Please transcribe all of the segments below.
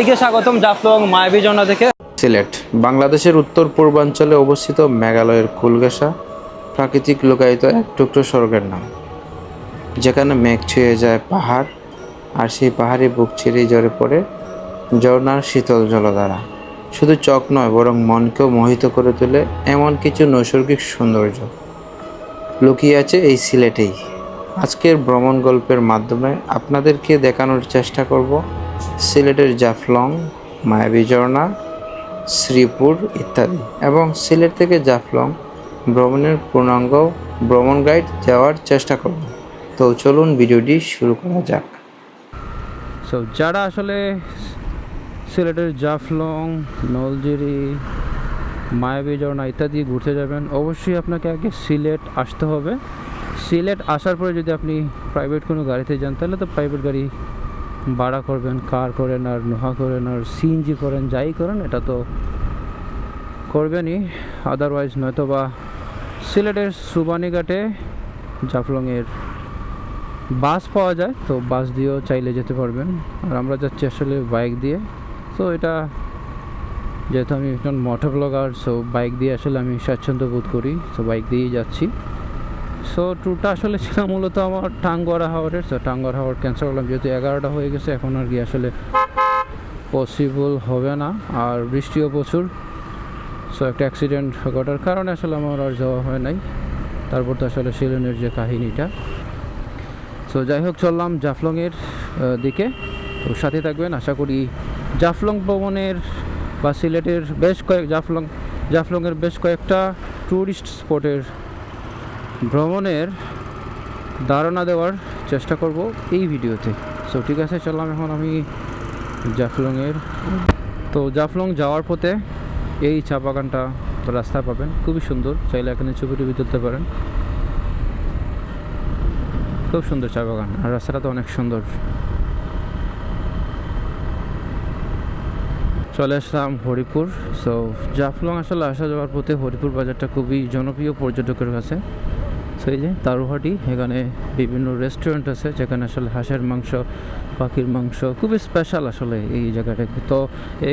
সবাইকে স্বাগতম জাফলং মায়াবী ঝর্ণা থেকে। সিলেট, বাংলাদেশের উত্তর পূর্বাঞ্চলে অবস্থিত মেঘালয়ের কুলগাসা প্রাকৃতিক লোকায়িত এক টুকরো স্বর্গের নাম। যেখানে মেঘ ছুঁয়ে যায় পাহাড়, আর সেই পাহাড়ি বুক ছিঁড়েই ঝরে পড়ে ঝর্ণার শীতল জলধারা। শুধু চক নয়, বরং মনকেও মোহিত করে তোলে এমন কিছু নৈসর্গিক সৌন্দর্য। লুকিয়ে আছে এই সিলেটেই। আজকের ভ্রমণ গল্পের মাধ্যমে আপনাদেরকে দেখানোর চেষ্টা করব সিলেটের জাফলং মায়াবী ঝর্ণা শ্রীপুর ইত্যাদি এবং সিলেট থেকে জাফলং ভ্রমণের পূর্ণাঙ্গ ভ্রমণ গাইড দেওয়ার চেষ্টা করব। তো চলুন ভিডিওটি শুরু করা যাক। সো যারা আসলে সিলেটের জাফলং, নলজিরি মায়াবী ঝর্ণা ইত্যাদি ঘুরতে যাবেন, অবশ্যই আপনাকে আগে সিলেট আসতে হবে। সিলেট আসার পরে যদি আপনি প্রাইভেট কোনো গাড়িতে যান, তাহলে তো প্রাইভেট গাড়ি ভাড়া করবেন, কার করেন আর নোহা করেন আর সিএনজি করেন, যাই করেন, এটা তো করবেনই। আদারওয়াইজ নয়তো বা সিলেটের সুবানীঘাটে জাফলংয়ের বাস পাওয়া যায়, তো বাস দিয়েও চাইলে যেতে পারবেন। আর আমরা যাচ্ছি আসলে বাইক দিয়ে। তো এটা যেহেতু আমি একজন মোটর ব্লগার সো বাইক দিয়ে আসলে আমি স্বাচ্ছন্দ্য বোধ করি সো বাইক দিয়েই যাচ্ছি। সো ট্যুরটা আসলে ছিল মূলত আমার টাঙ্গরা হাওয়ারের সো টাঙ্গরা হাওয়ার ক্যান্সেল করলাম। যেহেতু এগারোটা হয়ে গেছে, এখন আর কি আসলে পসিবল হবে না। আর বৃষ্টিও প্রচুর। সো একটা অ্যাক্সিডেন্ট ঘটার কারণে আসলে আমার আর যাওয়া হয় নাই। তারপর তো আসলে শিলনের যে কাহিনীটা। সো যাই হোক, চললাম জাফলংয়ের দিকে। তো সাথে থাকবেন, আশা করি জাফলং ভ্রমণের বা সিলেটের বেশ কয়েক, জাফলং, জাফলংয়ের বেশ কয়েকটা ট্যুরিস্ট স্পটের ভ্রমণের ধারণা দেওয়ার চেষ্টা করব এই ভিডিওতে। সো ঠিক আছে, চললাম এখন আমি জাফলংয়ের। তো জাফলং যাওয়ার পথে এই চা বাগানটা রাস্তা পাবেন। খুবই সুন্দর, চাইলে এখানে ছবি টবি তুলতে পারেন। খুব সুন্দর চা বাগান, আর রাস্তাটা তো অনেক সুন্দর। চলে আসলাম হরিপুর। সো জাফলং আসলে আসা যাওয়ার পথে হরিপুর বাজারটা খুবই জনপ্রিয় পর্যটকের কাছে। সো এই যে তারুহাটি, এখানে বিভিন্ন রেস্টুরেন্ট আছে, যেখানে আসলে হাঁসের মাংস, পাখির মাংস খুবই স্পেশাল আসলে এই জায়গাটা। তো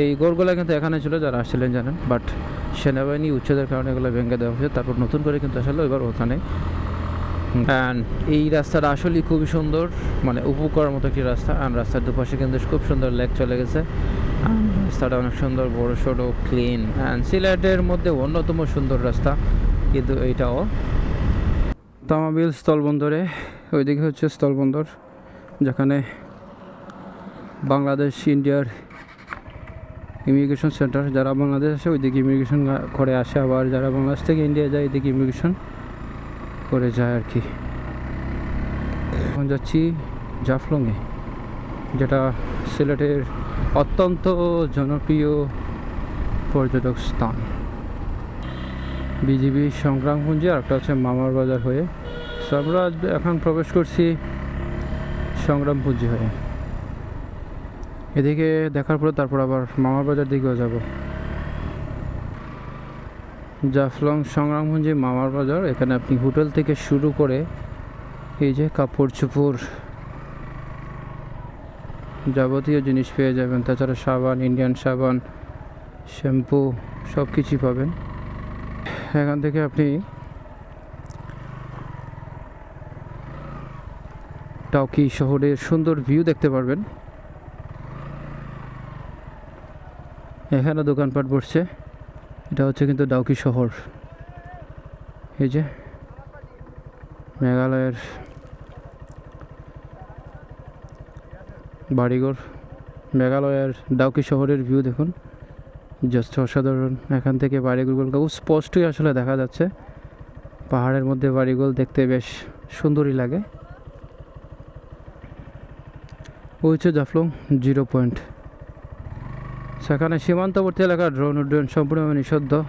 এই গোরগুলা কিন্তু এখানে ছিল যারা আসছিলেন জানেন বাট সেনাবাহিনী উচ্ছেদের কারণে এগুলো ভেঙে দেওয়া হয়েছে, তারপর নতুন করে কিন্তু আসলে এবার ওখানে। অ্যান্ড এই রাস্তাটা আসলেই খুবই সুন্দর মানে উপকরার মতো একটি রাস্তা আর রাস্তার দুপাশে কিন্তু খুব সুন্দর লেক চলে গেছে। রাস্তাটা অনেক সুন্দর, বড় সড়ো ক্লিন অ্যান্ড সিলেটের মধ্যে অন্যতম সুন্দর রাস্তা, কিন্তু এইটাও তামাবিল স্থলবন্দরে, ওইদিকে হচ্ছে স্থলবন্দর, যেখানে বাংলাদেশ ইন্ডিয়ার ইমিগ্রেশন সেন্টার, যারা বাংলাদেশ আসে ওইদিকে ইমিগ্রেশন করে আসে, আবার যারা বাংলাদেশ থেকে ইন্ডিয়া যায় এদিকে ইমিগ্রেশন করে যায় আর কি। এখন যাচ্ছি জাফলংয়ে, যেটা সিলেটের অত্যন্ত জনপ্রিয় পর্যটক স্থান। বিজিবি সংগ্রামপুঞ্জি আর একটা হচ্ছে মামার বাজার হয়ে। সো আমরা এখন প্রবেশ করছি সংগ্রামপুঞ্জি হয়ে। এদিকে দেখার পরে তারপর আবার মামার বাজার দিকেও যাব। জাফলং সংগ্রামগঞ্জে মামার বাজার, এখানে আপনি হোটেল থেকে শুরু করে এই যে কাপড় চোপড় যাবতীয় জিনিস পেয়ে যাবেন। তাছাড়া সাবান, ইন্ডিয়ান সাবান, শ্যাম্পু সব কিছুই পাবেন। এখান থেকে আপনি টাউকি শহরের সুন্দর ভিউ দেখতে পারবেন। এখানে দোকানপাট বসছে। এটা হচ্ছে কিন্তু ডাউকি শহর। এই যে মেঘালয়ের বাড়িঘর। মেঘালয়ের ডাউকি শহরের ভিউ দেখুন। জাস্ট অসাধারণ। এখান থেকে বাড়িগুলো খুব স্পষ্টই আসলে দেখা যাচ্ছে। পাহাড়ের মধ্যে বাড়িগুলো দেখতে বেশ সুন্দরই লাগে। ওই হচ্ছে জাফলং জিরো পয়েন্ট সেখানে সীমান্তবর্তী এলাকার ড্রোন উড্ডয়ন সম্পূর্ণভাবে নিষিদ্ধ।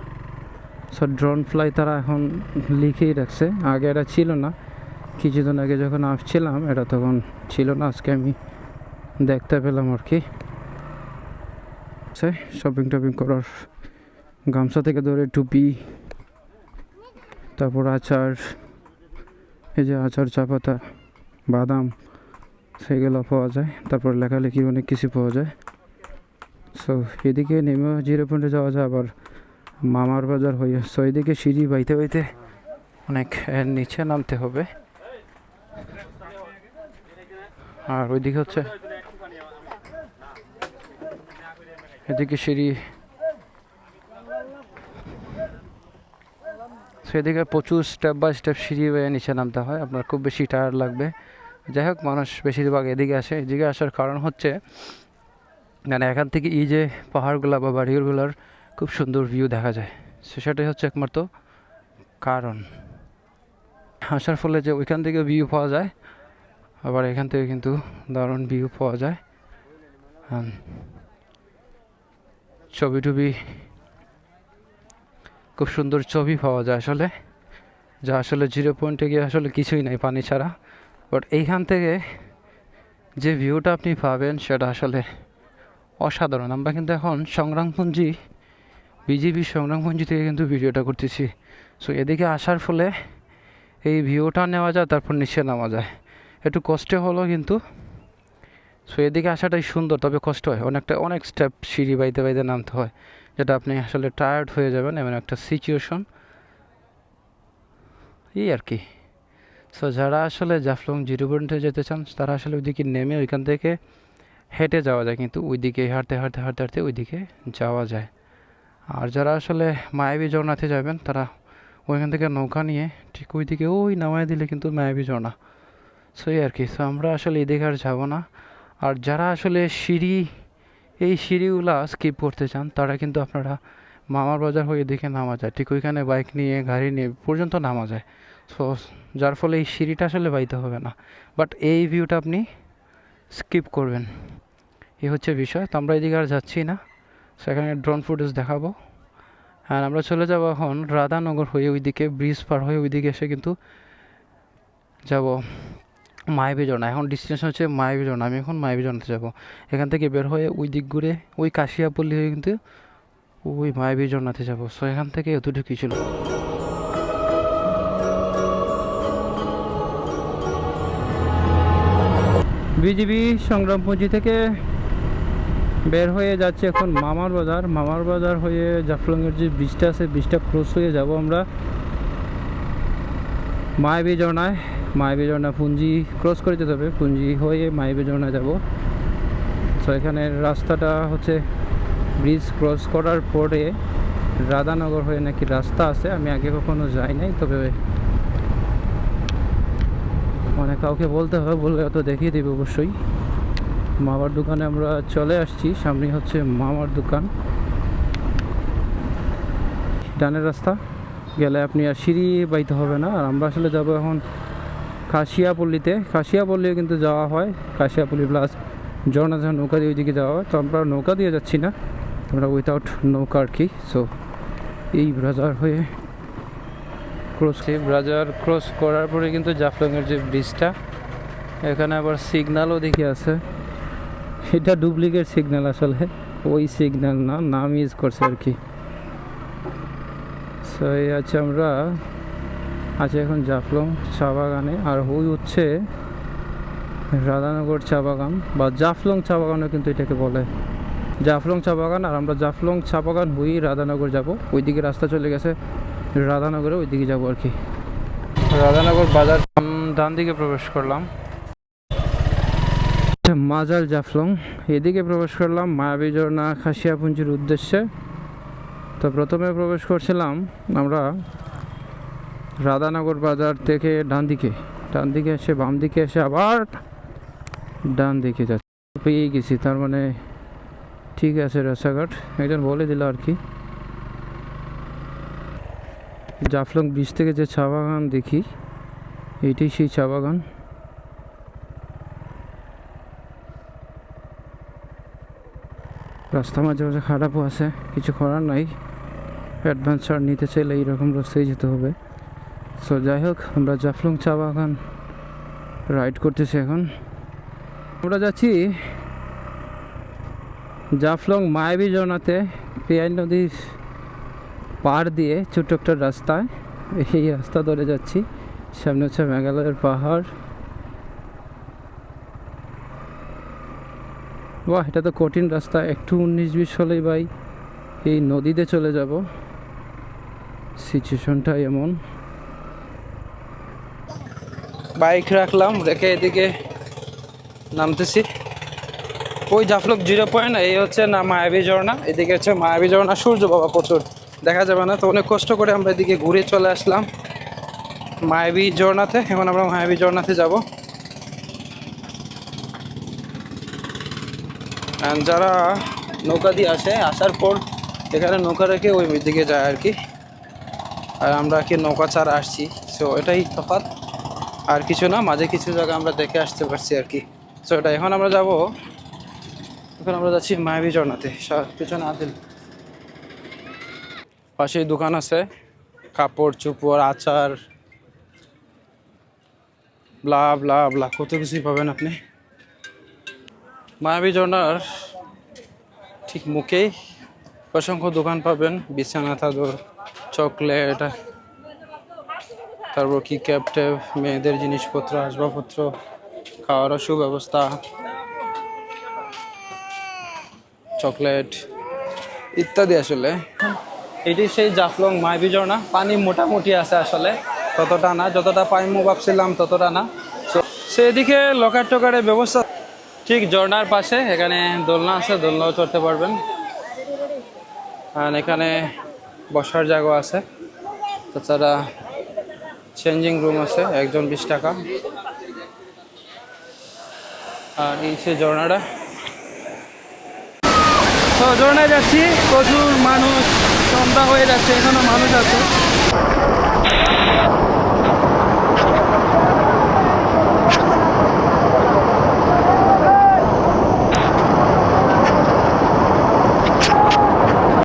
সো ড্রোন ফ্লাই তারা এখন লিখেই রাখছে। আগে এটা ছিল না। কিছুদিন আগে যখন আসছিলাম, এটা তখন ছিল না। আজকে আমি দেখতে পেলাম আর কি। শপিং টপিং করার গামছা থেকে ধরে টুপি, তারপর আচার, এই যে আচার, চা পাতা, বাদাম, সেগুলো পাওয়া যায়। তারপর লেখালেখি অনেক কিছু পাওয়া যায়। সো এদিকে নেমে জিরো পয়েন্টে যাওয়া যায়, আবার মামার বাজার হয়ে সো এদিকে সিঁড়ি বাইতে বাইতে অনেক নিচে নামতে হবে। আর ওইদিকে হচ্ছে এদিকে সিঁড়ি। সেদিকে প্রচুর স্টেপ বাই স্টেপ সিঁড়ি বেয়ে নিচে নামতে হয়। আপনার খুব বেশি টায়ার লাগবে। যাই হোক, মানুষ বেশিরভাগ এদিকে আসে। এদিকে আসার কারণ হচ্ছে মানে এখান থেকে এই যে পাহাড়গুলা বা বাড়িগুলোর খুব সুন্দর ভিউ দেখা যায়। সে সেটাই হচ্ছে একমাত্র কারণ। আসার ফলে যে ওইখান থেকে ভিউ পাওয়া যায়, আবার এখান থেকে কিন্তু দারুণ ভিউ পাওয়া যায়। হ্যাঁ। ছবি টবি খুব সুন্দর ছবি পাওয়া যায় আসলে, যা আসলে জিরো পয়েন্টে গিয়ে আসলে কিছুই নাই পানি ছাড়া। বাট এইখান থেকে যে ভিউটা আপনি পাবেন সেটা আসলে অসাধারণ। আমরা কিন্তু এখন সংগ্রামপুঞ্জি বিজিবি সংগ্রামপুঞ্জি থেকে কিন্তু ভিডিওটা করতেছি। সো এদিকে আসার ফলে এই ভিউটা নেওয়া যায়, তারপর নিচে নামা যায়। একটু কষ্টে হলো কিন্তু সো এদিকে আসাটাই সুন্দর, তবে কষ্ট হয়। অনেকটা, অনেক স্টেপ সিঁড়ি বাইতে বাইতে নামতে হয়, যেটা আপনি আসলে টায়ার্ড হয়ে যাবেন এমন একটা সিচুয়েশন এই আর কি। সো যারা আসলে জাফলং জিরো পয়েন্টে যেতে চান, তারা আসলে ওইদিকে নেমে ওইখান থেকে হেঁটে যাওয়া যায়, কিন্তু ওইদিকে হাঁটতে হাঁটতে হাঁটতে হাঁটতে ওইদিকে যাওয়া যায়। আর যারা আসলে মায়াবী ঝর্ণাতে যাবেন, তারা ওইখান থেকে নৌকা নিয়ে ঠিক ওইদিকে ওই নামায় দিলে কিন্তু মায়াবী ঝর্ণা। সো এই আর কি। সো আমরা আসলে এদিকে আর যাব না। আর যারা আসলে সিঁড়ি, এই সিঁড়িগুলা স্কিপ করতে চান, তারা কিন্তু আপনারা মামার বাজার হয়ে এদিকে নামা যায়। ঠিক ওইখানে বাইক নিয়ে, গাড়ি নিয়ে পর্যন্ত নামা যায়। সো যার ফলে এই সিঁড়িটা আসলে বাইতে হবে না। বাট এই ভিউটা আপনি স্কিপ করবেন। এ হচ্ছে বিষয়। তো আমরা এদিকে আর যাচ্ছি না। সেখানে ড্রোন ফুটেজ দেখাবো। আর আমরা চলে যাব এখন রাধানগর হয়ে ওইদিকে ব্রিজ পার হয়ে ওইদিকে এসে কিন্তু যাব। মায়াবী ঝর্ণা এখন ডিস্টিনেশন হচ্ছে মায়াবী ঝর্ণা আমি এখন মায়াবী ঝর্ণাতে যাব। এখান থেকে বের হয়ে ওই দিক ঘুরে ওই কাশিয়াপল্লি হয়ে কিন্তু ওই মায়াবী ঝর্ণাতে যাব। সো এখান থেকে এতটুকুই ছিল। বিজিবি সংগ্রামপুঞ্জি থেকে বের হয়ে যাচ্ছে এখন মামার বাজার। মামার বাজার হয়ে জাফলংয়ের যে ব্রিজটা আছে ব্রিজটা ক্রস হয়ে যাব আমরা মায়াবী ঝর্ণায় ঝর্ণা পুঞ্জি ক্রস করে যেতে হবে। পুঞ্জি হয়ে ঝর্ণা যাব। তো এখানে রাস্তাটা হচ্ছে ব্রিজ ক্রস করার পরে রাধানগর হয়ে নাকি রাস্তা আছে। আমি আগে কখনো যাই নাই, তবে মানে কাউকে বলতে হবে বললে অত দেখিয়ে দেবে অবশ্যই। মামার দোকানে আমরা চলে আসছি। সামনে হচ্ছে মামার দোকান। ডানের রাস্তা গেলে আপনি আর সিঁড়ি বাইতে হবে না। আর আমরা আসলে যাব এখন কাশিয়াপল্লিতে কাশিয়াপল্লিও কিন্তু যাওয়া হয়। কাশিয়াপল্লি প্লাস ঝর্ণা নৌকা দিয়ে ওইদিকে যাওয়া হয়। তো আমরা নৌকা দিয়ে যাচ্ছি না। আমরা উইথাউট নৌকা আর কি। সো এই ব্রাজার হয়ে ক্রস ব্রাজার ক্রস করার পরে কিন্তু জাফলংয়ের যে ব্রিজটা এখানে আবার সিগনালও দেখে আছে। এটা ডুপ্লিকেট সিগনাল আসলে। ওই সিগনাল না নাম ইউজ করছে আর কি। সো এই আছে আমরা আছে এখন জাফলং চা বাগানে। আর ওই হচ্ছে রাধানগর চা বাগান বা জাফলং চা বাগানও কিন্তু এটাকে বলে। জাফলং চা বাগান আর আমরা জাফলং চা বাগান হয়েই রাধানগর যাব। ওইদিকে রাস্তা চলে গেছে রাধানগরে ওইদিকে যাব আর কি। রাধানগর বাজার ডান দিকে প্রবেশ করলাম। আচ্ছা, মাজাল জাফলং এদিকে প্রবেশ করলাম মায়াবী ঝর্ণা খাসিয়াপুঞ্জির উদ্দেশ্যে। তো প্রথমে প্রবেশ করছিলাম আমরা রাধানগর বাজার থেকে ডান দিকে ডান দিকে এসে বাম দিকে এসে আবার ডান দিকে যাচ্ছি। পেয়ে গেছি, তার মানে ঠিক আছে রাস্তাঘাট। একজন বলে দিল আর কি। জাফলং ব্রিজ থেকে যে চা বাগান দেখি এইটাই সেই চা বাগান। রাস্তা মাঝে মাঝে খারাপও আছে, কিছু করার নাই। অ্যাডভেঞ্চার নিতে চাইলে এইরকম রাস্তায় যেতে হবে। সো যাই হোক আমরা জাফলং চা বাগান রাইড করতেছি এখন। আমরা যাচ্ছি জাফলং মায়াবী জনাতে পেয়াই নদীর পার দিয়ে ছোট্ট একটা রাস্তায়। এই রাস্তা ধরে যাচ্ছি, সামনে হচ্ছে মেঘালয়ের পাহাড়। বাহ, এটা তো কঠিন রাস্তা, একটু উনিশ বিশ হলেই ভাই এই নদীতে চলে যাব। সিচুয়েশনটা এমন। বাইক রাখলাম রেখে এদিকে নামতেছি। ওই জাফলক জিরো পয়েন্ট, এই হচ্ছে না মায়াবী ঝর্ণা, এদিকে হচ্ছে মায়াবী ঝর্ণা সূর্য বাবা প্রচুর। দেখা যাবে না, তো অনেক কষ্ট করে আমরা এদিকে ঘুরে চলে আসলাম মায়াবী ঝর্ণাতে। এখন আমরা মায়াবী ঝর্ণাতে যাব। যারা নৌকা দিয়ে আসে, আসার পর এখানে নৌকা রেখে ওই দিকে যায় আর কি। আর আমরা কি নৌকা ছাড়া আসছি। সো এটাই তফাৎ। আর কিছু না, মাঝে কিছু জায়গা আমরা দেখে আসতে পারছি আর কি। সো এটা এখন আমরা যাব, এখন আমরা যাচ্ছি মায়াবী ঝর্ণাতে। পিছনে আদিল। পাশেই দোকান আছে, কাপড়, চুপড়, আচার ব্লা ব্লা ব্লা কত কিছুই পাবেন আপনি। মায়াবী ঝর্ণার ঠিক মুখেই অসংখ্য দোকান পাবেন, বিছানা, চাদর, চকলেট তারপর কি ক্যাব ট্যাব মেয়েদের জিনিসপত্র, আসবাবপত্র, খাওয়ারও সুব্যবস্থা চকলেট ইত্যাদি আসলে। এটি সেই জাফলং মাইবি ঝর্ণা পানি মোটামুটি আছে আসলে, ততটা না, যতটা পাইমু ভাবছিলাম ততটা না। সেদিকে লকার টকারের ব্যবস্থা, ঠিক ঝর্ণার পাশে, এখানে দোলনা আছে, দোলনাও চড়তে পারবেন। আর এখানে বসার জায়গা আছে। তাছাড়া চেঞ্জিং রুম আছে, একজন বিশ টাকা। আর এই সে ঝর্ণাটা। তো ঝর্ণায় যাচ্ছি, প্রচুর মানুষ, সন্ধ্যা হয়ে যাচ্ছে, এখানে মানুষ আছে।